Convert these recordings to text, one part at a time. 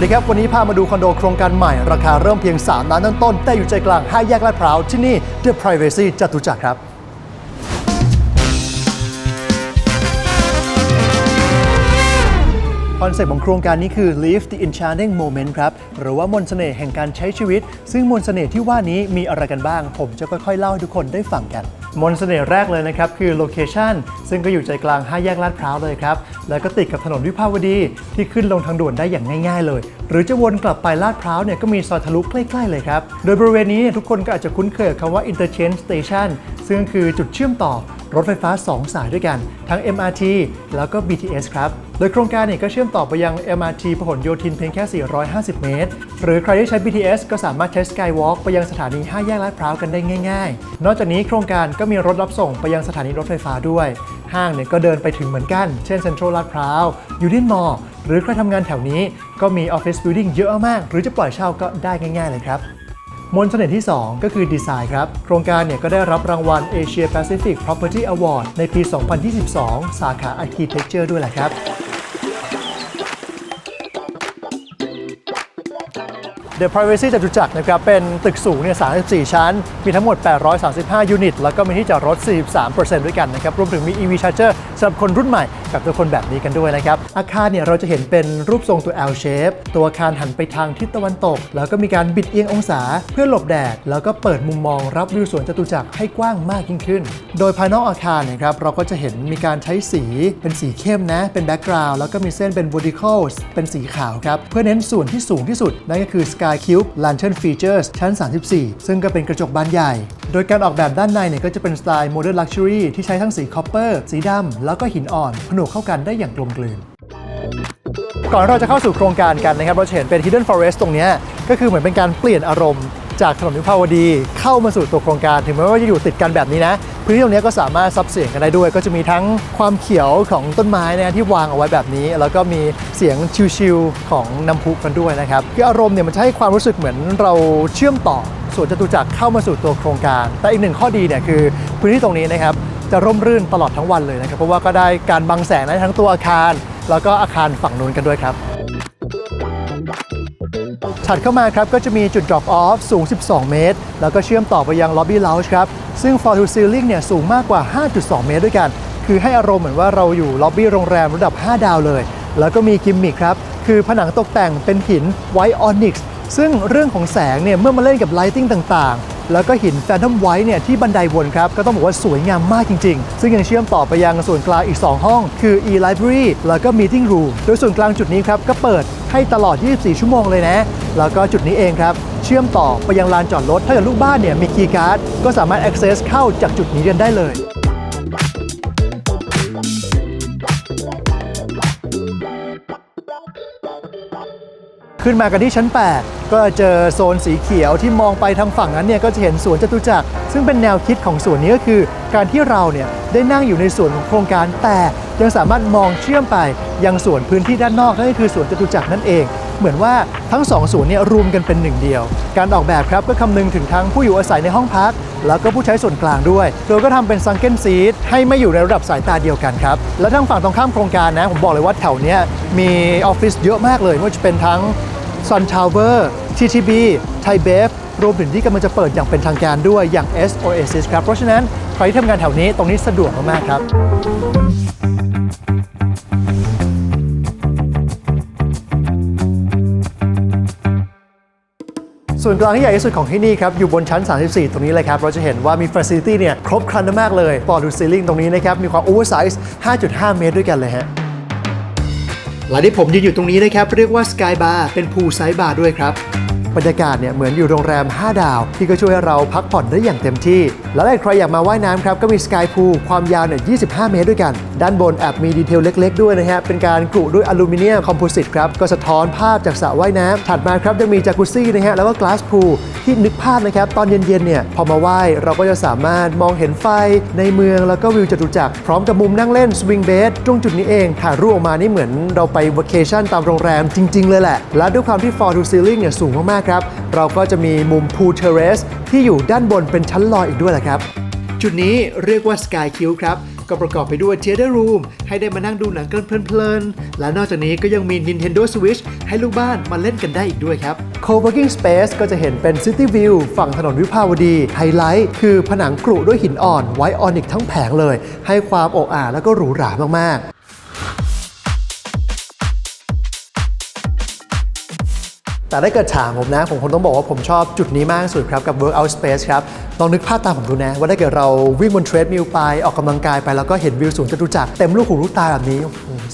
สวัสดีครับ วันนี้พามาดูคอนโดโครงการใหม่ราคาเริ่มเพียง 3 ล้านต้นๆแต่อยู่ใจกลาง 5 แยกลาดพร้าวที่นี่ The Privacy จตุจักรครับคอนเซ็ปต์ของโครงการนี้คือ Live the Enchanting Moment ครับ หรือว่ามนต์เสน่ห์แห่งการใช้ชีวิต ซึ่งมนต์เสน่ห์ที่ว่านี้มีอะไรกันบ้าง ผมจะค่อยๆเล่าให้ทุกคนได้ฟังกัน มนต์เสน่ห์แรกเลยนะครับ คือโลเคชันซึ่งก็อยู่ใจกลาง5แยกลาดพร้าวเลยครับ แล้วก็ติดกับถนนวิภาวดีที่ขึ้นลงทางด่วนได้อย่างง่าย ๆ เลย หรือจะวนกลับไปลาดพร้าวเนี่ยก็มีซอยทะลุใกล้ ๆ เลยครับ โดยบริเวณนี้เนี่ยทุกคนก็อาจจะคุ้นเคยกับคำว่า interchange station ซึ่งคือจุดเชื่อมต่อ รถไฟฟ้า 2 สายด้วยกันทั้ง MRT แล้วก็ BTS ครับ โดยโครงการเนี่ยก็เชื่อมต่อไปยัง MRT พหลโยธินเพียงแค่ 450 เมตร หรือใครที่ใช้ BTS ก็สามารถใช้ Skywalk ไปยังสถานี 5 แยกลาดพร้าวกันได้ง่าย ๆ นอกจากนี้โครงการก็มีรถรับส่งไปยังสถานีรถไฟฟ้าด้วย ห้างเนี่ยก็เดินไปถึงเหมือนกัน เช่นเซ็นทรัลลาดพร้าวยูนินมอลหรือใครทำงานแถวนี้ก็มีออฟฟิศบิลดิ่งเยอะมาก หรือจะปล่อยเช่าก็ได้ง่าย ๆ เลยครับ มนต์เสน่ห์ที่ 2 ก็คือดีไซน์ครับ โครงการเนี่ยก็ได้รับรางวัล Asia Pacific Property Award ในปี 2022 สาขา Architecture ด้วยแหละครับ The Privacy จตุจักรนะครับเป็นตึกสูงเนี่ย 34 ชั้น มีทั้งหมด 835 ยูนิต แล้วก็มีที่จอดรถ 43%ด้วยกันนะครับ รวมถึงมี EV Charger สำหรับคนรุ่นใหม่กับตัวคนแบบนี้กันด้วยนะครับ อาคารเนี่ยเราจะเห็นเป็นรูปทรงตัว L shape ตัวอาคารหันไปทางทิศตะวันตก แล้วก็มีการบิดเอียงองศาเพื่อหลบแดด แล้วก็เปิดมุมมองรับวิวสวนจตุจักรให้กว้างมากยิ่งขึ้น โดยภายนอกอาคารเนะครับเราก็จะเห็นมีการใช้สีเป็นสีเข้มนะ เป็นแบ็กกราวด์แล้วก็มีเส้นเป็น verticals เป็นสีขาวครับ เพื่อเน้นส่วนที่สูงที่สุด นั่นก็คือ Sky Cube Lantern Features ชั้น 34 ซึ่งก็เป็นกระจกบานใหญ่ โดยการออกแบบด้านในเนี่ยก็จะเป็นสไตล์ Modern Luxury ที่ใช้ทั้งสีคอปเปอร์สีดำแล้วก็หินอ่อนผนวกเข้ากันได้อย่างกลมกลืนก่อนเราจะเข้าสู่โครงการกันนะครับ เราจะเห็นเป็น Hidden Forest ตรงนี้ก็คือเหมือนเป็นการเปลี่ยนอารมณ์ จากถนนวิภาวดีเข้ามาสู่ตัวโครงการ ถึงแม้ว่าจะอยู่ติดกันแบบนี้นะ พื้นที่ตรงนี้ก็สามารถซับเสียงกันได้ด้วย ก็จะมีทั้งความเขียวของต้นไม้นะที่วางเอาไว้แบบนี้ แล้วก็มีเสียงชิวๆของน้ำพุกันด้วยนะครับคืออารมณ์เนี่ยมันจะให้ความรู้สึกเหมือนเราเชื่อมต่อ ส่วนจตุจักรเข้ามาสู่ตัวโครงการ แต่อีกหนึ่งข้อดีเนี่ยคือพื้นที่ตรงนี้นะครับจะร่มรื่นตลอดทั้งวันเลยนะครับ เพราะว่าก็ได้การบังแสงได้ทั้งตัวอาคาร แล้วก็อาคารฝั่งนู้นกันด้วยครับถัดเข้ามาครับก็จะมีจุด drop off สูง 12 เมตร แล้วก็เชื่อมต่อไปยัง lobby lounge ครับ ซึ่ง floor to ceiling เนี่ยสูงมากกว่า 5.2 เมตรด้วยกัน คือให้อารมณ์เหมือนว่าเราอยู่ล็อบบี้โรงแรมระดับ 5 ดาวเลย แล้วก็มีกิมมิคครับ คือผนังตกแต่งเป็นหิน white onyx ซึ่งเรื่องของแสงเนี่ยเมื่อมาเล่นกับ lighting ต่างๆ แล้วก็หิน Phantom White เนี่ยที่บันไดวนครับ ก็ต้องบอกว่าสวยงามมากจริงๆ ซึ่งยังเชื่อมต่อไปยังส่วนกลางอีก 2 ห้อง คือ e-library แล้วก็ meeting room โดยส่วนกลางจุดนี้ครับก็เปิดให้ตลอด 24 ชั่วโมงเลยนะ แล้วก็จุดนี้เองครับ เชื่อมต่อไปยังลานจอดรถ ถ้าเกิดลูกบ้านเนี่ยมีคีย์การ์ดก็สามารถ access เข้าจากจุดนี้กันได้เลย ขึ้นมากันที่ชั้น 8 ก็เจอโซนสีเขียวที่มองไปทางฝั่งนั้นเนี่ยก็จะเห็นสวนจตุจักร ซึ่งเป็นแนวคิดของสวนนี้ก็คือ การที่เราเนี่ยได้นั่งอยู่ในส่วนของโครงการ แต่ยังสามารถมองเชื่อมไปยังส่วนพื้นที่ด้านนอกนั่นก็คือสวนจตุจักรนั่นเอง เหมือนว่าทั้งสองสวนเนี่ยรวมกันเป็นหนึ่งเดียว การออกแบบครับก็คำนึงถึงทั้งผู้อยู่อาศัยในห้องพัก แล้วก็ผู้ใช้ส่วนกลางด้วย โดยก็ทำเป็นซังเกิลซีทให้ไม่อยู่ในระดับสายตาเดียวกันครับ และทางฝั่งตรงข้ามโครงการนะ ผมบอกเลยว่าแถวเนี้ยมีออฟฟิศเยอะมากเลยไม่ว่าจะเป็นทั้ง Sun Tower TTB Thai b e v รวมถึงที่กำลังจะเปิดอย่างเป็นทางการด้วยอย่าง S Oasis ครับ เพราะฉะนั้นใครที่ทำงานแถวนี้ตรงนี้สะดวกมากๆครับ ส่วนกลางที่ใหญ่ที่สุดของที่นี่ครับ อยู่บนชั้น 34 ตรงนี้เลยครับ เราจะเห็นว่ามี Facility เนี่ยครบครันมากเลยตอดูเซลิ่งตรงนี้นะครับ มีความโอเวอร์ไซส์5.5 เมตรด้วยกันเลยฮะและที่ผมยืนอยู่ตรงนี้นะครับ เรียกว่าสกายบาร์เป็นพูลไซส์บาร์ด้วยครับ บรรยากาศเนี่ยเหมือนอยู่โรงแรม 5 ดาว ที่ก็ช่วยเราพักผ่อนได้อย่างเต็มที่ แล้วถ้าใครอยากมาว่ายน้ำครับ ก็มี Sky Pool ความยาวเนี่ย 25 เมตรด้วยกัน ด้านบนแอบมีดีเทลเล็ก ๆ ด้วยนะฮะ เป็นการกรุด้วยอลูมิเนียมคอมโพสิตครับ ก็สะท้อนภาพจากสระว่ายน้ำถัดมาครับยังมีจากุซี่นะฮะ แล้วก็ Glass Pool ที่นึกภาพนะครับตอนเย็นๆเนี่ยพอมาว่ายเราก็จะสามารถมองเห็นไฟในเมืองแล้วก็วิวจตุจักรพร้อมกับมุมนั่งเล่นสวิงเบดตรงจุดนี้เองถ่ายรูปออกมานี่เหมือนเราไปวัเคชั่นตามโรงแรมจริง ๆ เลยแหละและด้วยความที่ floor to ceiling เนี่ยสูงมากๆครับ เราก็จะมีมุม pool terrace ที่อยู่ด้านบนเป็นชั้นลอยอีกด้วยแหละครับ จุดนี้เรียกว่า Sky Q ครับ ก็ประกอบไปด้วย Theater Room ให้ได้มานั่งดูหนังกันเพลินๆ และนอกจากนี้ก็ยังมี Nintendo Switch ให้ลูกบ้านมาเล่นกันได้อีกด้วยครับ Co-working Space ก็จะเห็นเป็น City View ฝั่งถนนวิภาวดี ไฮไลท์คือผนังกรุด้วยหินอ่อนไวออนิกทั้งแผงเลย ให้ความโอ้อาแล้วก็หรูหรามากๆ แต่ถ้าเกิดถามผมนะ ผมคงต้องบอกว่าผมชอบจุดนี้มากสุดครับ กับ Workout Space ครับ ลองนึกภาพตามผมดูนะ ว่าถ้าเกิดเราวิ่งบนเทรดมิลไปออกกำลังกายไปแล้วก็เห็นวิวสวนจตุจักรเต็มลูกหูลูกตาแบบนี้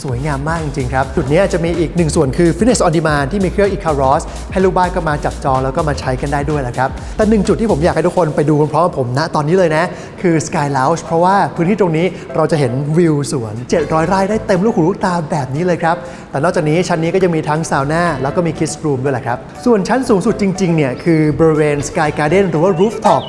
สวยงามมากจริงๆครับ จุดนี้จะมีอีกหนึ่งส่วนคือ Fitness on Demand ที่มีเครื่อง Icaros ให้ลูกบ้านก็มาจับจองแล้วก็มาใช้กันได้ด้วยแหละครับ แต่หนึ่งจุดที่ผมอยากให้ทุกคนไปดูพร้อมกับผมณตอนนี้เลยนะ คือ Sky Lounge เพราะว่าพื้นที่ตรงนี้เราจะเห็นวิวสวน 700 ไร่ได้เต็มลูกหูลูกตาแบบนี้เลยครับ แต่นอกจากนี้ชั้นนี้ก็จะมีทั้งซาวน่าแล้วก็มี Kids Room ด้วยแหละครับ ส่วนชั้นสูงสุดจริงๆเนี่ยคือบริเวณ Sky Garden หรือว่า Rooftop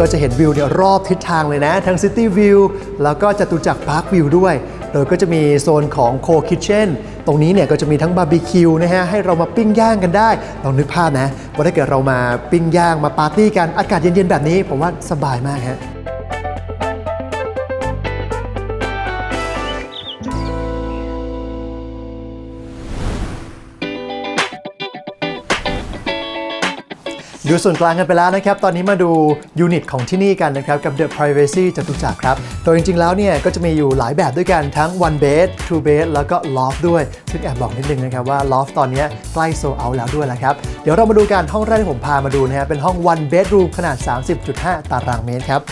ก็จะเห็นวิวเนี่ยรอบทิศทางเลยนะ ทั้ง City View แล้วก็จตุจักรพาร์ควิวด้วย โดยก็จะมีโซนของ Co Kitchen ตรงนี้เนี่ยก็จะมีทั้งบาร์บีคิวนะฮะให้เรามาปิ้งย่างกันได้ ลองนึกภาพนะว่าถ้าเกิดเรามาปิ้งย่างมาปาร์ตี้กันอากาศเย็นๆแบบนี้ ผมว่าสบายมากฮะ ดูส่วนกลางกันไปแล้วนะครับ ตอนนี้มาดูยูนิตของที่นี่กันนะครับ กับ The Privacy จตุจักรครับโดยจริงๆแล้วเนี่ยก็จะมีอยู่หลายแบบด้วยกันทั้ง one bed two bed แล้วก็ loft ด้วย ซึ่งแอบบอกนิดนึงนะครับว่า loft ตอนนี้ใกล้โซเอาแล้วด้วยแล้วครับ เดี๋ยวเรามาดูกันห้องแรกที่ผมพามาดูนะฮะเป็นห้อง one bedroom ขนาด 30.5 ตารางเมตรครับ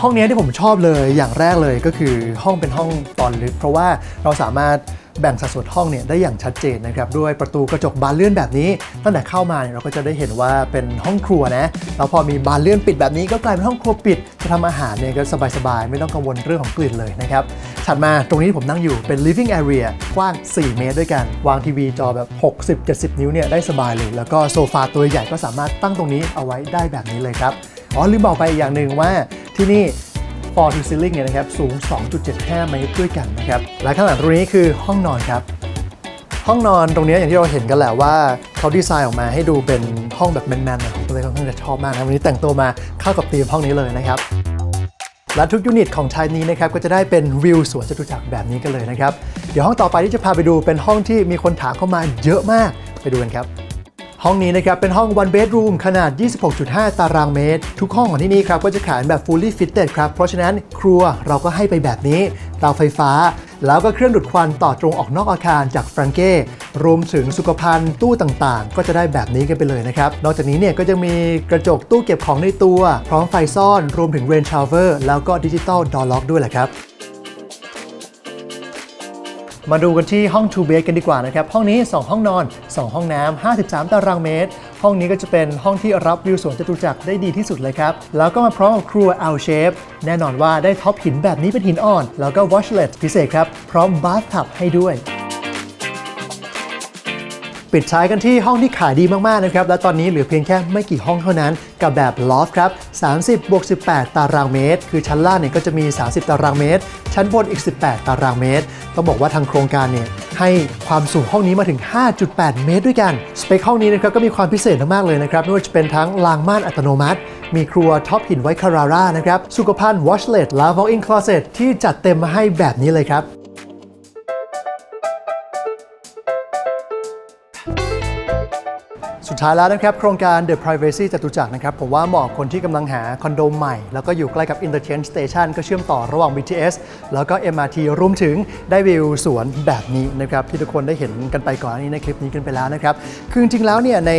ห้องนี้ที่ผมชอบเลยอย่างแรกเลยก็คือห้องเป็นห้องตอนลึก เพราะว่าเราสามารถ แบ่งสัดส่วนห้องเนี่ยได้อย่างชัดเจนนะครับด้วยประตูกระจกบานเลื่อนแบบนี้ ตั้งแต่เข้ามาเราก็จะได้เห็นว่าเป็นห้องครัวนะแล้วพอมีบานเลื่อนปิดแบบนี้ก็กลายเป็นห้องครัวปิดจะทำอาหารเนี่ยก็สบายๆ ไม่ต้องกังวลเรื่องของกลิ่นเลยนะครับถัดมาตรงนี้ผมนั่งอยู่เป็น living area กว้าง 4 เมตรด้วยกัน วางทีวีจอแบบ 60-70 นิ้วเนี่ยได้สบายเลย แล้วก็โซฟาตัวใหญ่ก็สามารถตั้งตรงนี้เอาไว้ได้แบบนี้เลยครับอ๋อลืมบอกไปอีกอย่างหนึ่งว่าที่นี่ floor to ceiling เนี่ยนะครับสูง 2.75 เมตรด้วยกันนะครับและข้างหลังตรงนี้คือห้องนอนครับ ห้องนอนตรงนี้อย่างที่เราเห็นกันแหละว่าเขาดีไซน์ออกมาให้ดูเป็นห้องแบบแมนๆนะผมก็เลยค่อนข้างจะชอบมากนะวันนี้แต่งตัวมาเข้ากับธีมห้องนี้เลยนะครับและทุกยูนิตของชายนี้นะครับก็จะได้เป็นวิวสวนจตุจักรแบบนี้กันเลยนะครับ เดี๋ยวห้องต่อไปที่จะพาไปดูเป็นห้องที่มีคนถามเข้ามาเยอะมากไปดูกันครับ ห้องนี้นะครับเป็นห้อง one bedroom ขนาด 26.5 ตารางเมตร ทุกห้องของที่นี่ครับก็จะขายแบบ fully fitted ครับ เพราะฉะนั้นครัวเราก็ให้ไปแบบนี้เตาไฟฟ้า แล้วก็เครื่องดูดควันต่อตรงออกนอกอาคารจากแฟรงเก้รวมถึงสุขภัณฑ์ตู้ต่างๆ ก็จะได้แบบนี้กันไปเลยนะครับ นอกจากนี้เนี่ยก็จะมีกระจกตู้เก็บของในตัว พร้อมไฟซ่อน รวมถึง rain shower แล้วก็ดิจิตอลดอร์ล็อกด้วยแหละครับ มาดูกันที่ห้อง two bed กันดีกว่านะครับ ห้องนี้ 2 ห้องนอน 2 ห้องน้ำ53 ตารางเมตร ห้องนี้ก็จะเป็นห้องที่รับวิวสวนจตุจักรได้ดีที่สุดเลยครับ แล้วก็มาพร้อมกับครัว L shape แน่นอนว่าได้ท็อปหินแบบนี้เป็นหินอ่อน แล้วก็ washlet พิเศษครับ พร้อม bathtub ให้ด้วยปิดท้ายกันที่ห้องที่ขายดีมากๆนะครับ และตอนนี้เหลือเพียงแค่ไม่กี่ห้องเท่านั้น กับแบบ loft ครับ 30บวก18 ตารางเมตร คือชั้นล่างเนี่ยก็จะมี 30 ตารางเมตร ชั้นบนอีก 18 ตารางเมตร ต้องบอกว่าทางโครงการเนี่ยให้ความสูงห้องนี้มาถึง 5.8 เมตรด้วยกัน สเปคห้องนี้นะครับก็มีความพิเศษมากๆเลยนะครับไม่ว่าจะเป็นทั้งรางม่านอัตโนมัติ มีครัวท็อปหินไว้คาราร่านะครับ สุขภัณฑ์วอชเลตและ walk-in closet ที่จัดเต็มมาให้แบบนี้เลยครับ สุดท้ายแล้วนะครับ โครงการ The Privacy จตุจักรนะครับ ผมว่าเหมาะคนที่กำลังหาคอนโดใหม่ แล้วก็อยู่ใกล้กับ Interchange Station ก็เชื่อมต่อระหว่าง BTS แล้วก็ MRT รวมถึงได้วิวสวนแบบนี้นะครับ ที่ทุกคนได้เห็นกันไปก่อนนนี้ในคลิปนี้กันไปแล้วนะครับ คือจริงๆแล้วเนี่ยใน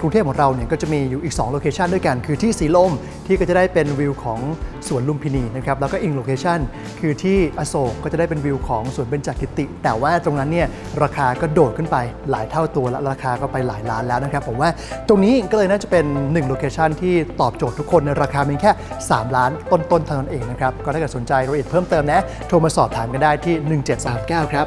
กรุงเทพของเราเนี่ยก็จะมีอยู่อีก2โลเคชันด้วยกัน คือที่สีลมที่ก็จะได้เป็นวิวของสวนลุมพินีนะครับแล้วก็อีกโลเคชันคือที่อโศกก็จะได้เป็นวิวของสวนเบญจกิติ แต่ว่าตรงนั้นเนี่ยราคาก็โดดขึ้นไปหลายเท่าตัวและราคาก็ไปหลายล้านแล้วนะครับผมว่าตรงนี้ก็เลยน่าจะเป็น1โลเคชันที่ตอบโจทย์ทุกคนในราคาเพียงแค่ 3 ล้านต้นๆเท่านั้นเองนะครับก็ถ้าเกิดสนใจรายละเอียดเพิ่มเติมนะโทรมาสอบถามกันได้ที่ 1739 ครับ